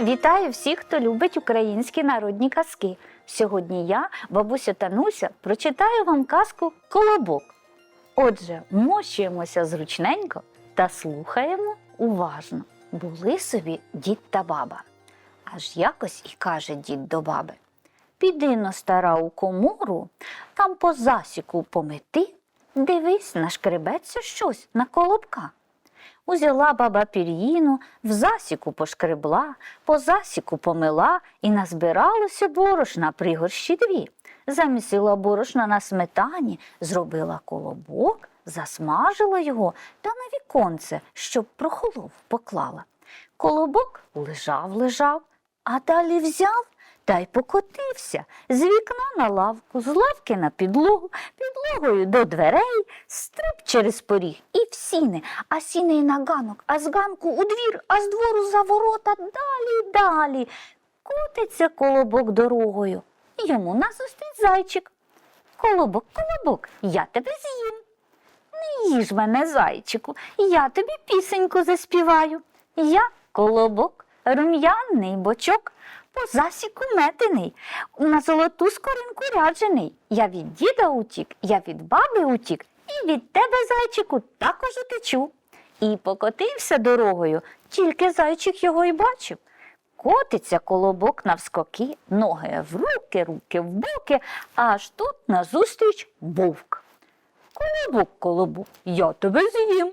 Вітаю всіх, хто любить українські народні казки. Сьогодні я, бабуся Тануся, прочитаю вам казку Колобок. Отже, мощуємося зручненько та слухаємо уважно. Були собі дід та баба. Аж якось і каже дід до баби: Піди на стара у комору, там по засіку помети, дивись, нашкребеться щось на колобка. Узяла баба пір'їну, в засіку пошкребла, по засіку помила і назбиралося борошна пригорщі дві. Замісила борошна на сметані, зробила колобок, засмажила його та на віконце, щоб прохолов поклала. Колобок лежав, лежав, а далі взяв та й покотився з вікна на лавку, з лавки на підлогу, підлогою до дверей, стриб через поріг і в сіни, а сіни на ганок, а з ганку у двір, а з двору за ворота далі, далі. Котиться колобок дорогою. Йому назустріч зайчик. Колобок, колобок, я тебе з'їм. Не їж мене, зайчику, я тобі пісеньку заспіваю. Я колобок, рум'яний бочок, по засіку метений, на золоту скоринку ряджений. Я від діда утік, я від баби утік, і від тебе, зайчику, також утечу. І покотився дорогою, тільки зайчик його й бачив. Котиться колобок навскоки, ноги в руки, руки в боки, аж тут назустріч вовк. Колобок, колобок, я тебе з'їм.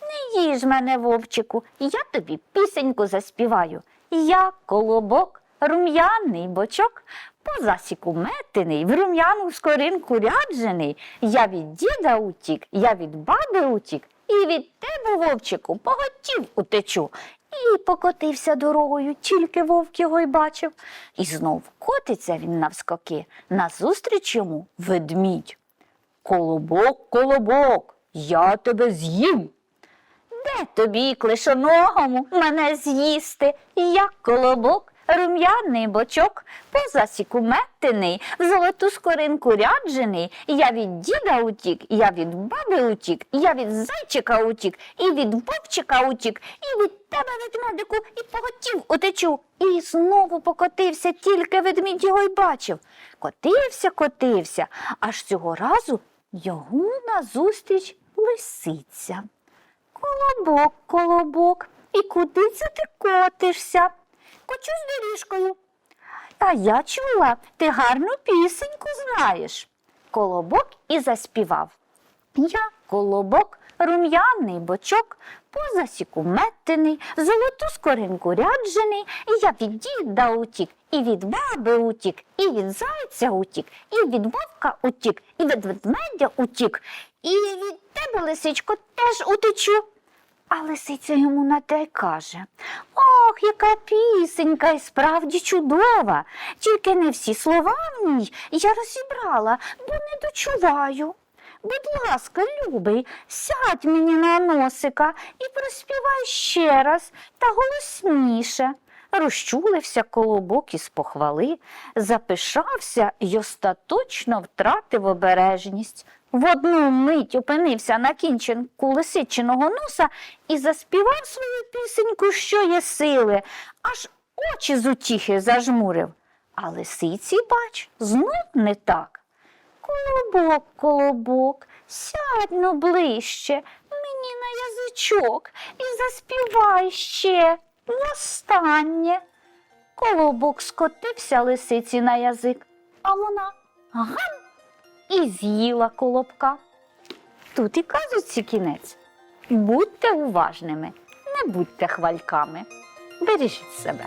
Не їж мене, вовчику, я тобі пісеньку заспіваю. Я колобок, рум'яний бочок, по засіку метений, в рум'яну скоринку ряджений. Я від діда утік, я від баби утік, і від тебе, вовчику, поготів утечу. І покотився дорогою, тільки вовк його й бачив. І знов котиться він навскоки, назустріч йому ведмідь. Колобок, колобок, я тебе з'їм. Де тобі, клишоногому, мене з'їсти? Я колобок, рум'яний бочок, по засіку в золоту скоринку ряджений. Я від діда утік, я від баби утік, я від зайчика утік, і від вовчика утік, і від тебе, ведмедику, і поготів утечу. І знову покотився, тільки ведмідь його й бачив. Котився, котився, аж цього разу йому назустріч лисиця. Колобок, колобок, і куди це ти котишся? Кочусь доріжкою. Та я чула, ти гарну пісеньку знаєш. Колобок і заспівав. Я колобок, рум'яний бочок, по засіку метений, золоту скоринку ряджений, я від діда утік, і від баби утік, і від зайця утік, і від вовка утік, і від ведмедя утік, і від тебе, лисичко, теж утечу. А лисиця йому на те каже Ох, яка пісенька і справді чудова. Тільки не всі слова в ній я розібрала, бо не дочуваю. Будь ласка, любий, сядь мені на носика і проспівай ще раз та голосніше. Розчулився колобок із похвали, запишався й остаточно втратив обережність. В одну мить опинився на кінчинку лисичиного носа і заспівав свою пісеньку, що є сили, аж очі з утіхи зажмурив. А лисиці, бач, знов не так. Колобок, колобок, сядь ну ближче, мені на язичок і заспівай ще востаннє. Колобок скотився лисиці на язик, а вона гам і з'їла колобка. Тут і казуці кінець. Будьте уважними, не будьте хвальками. Бережіть себе.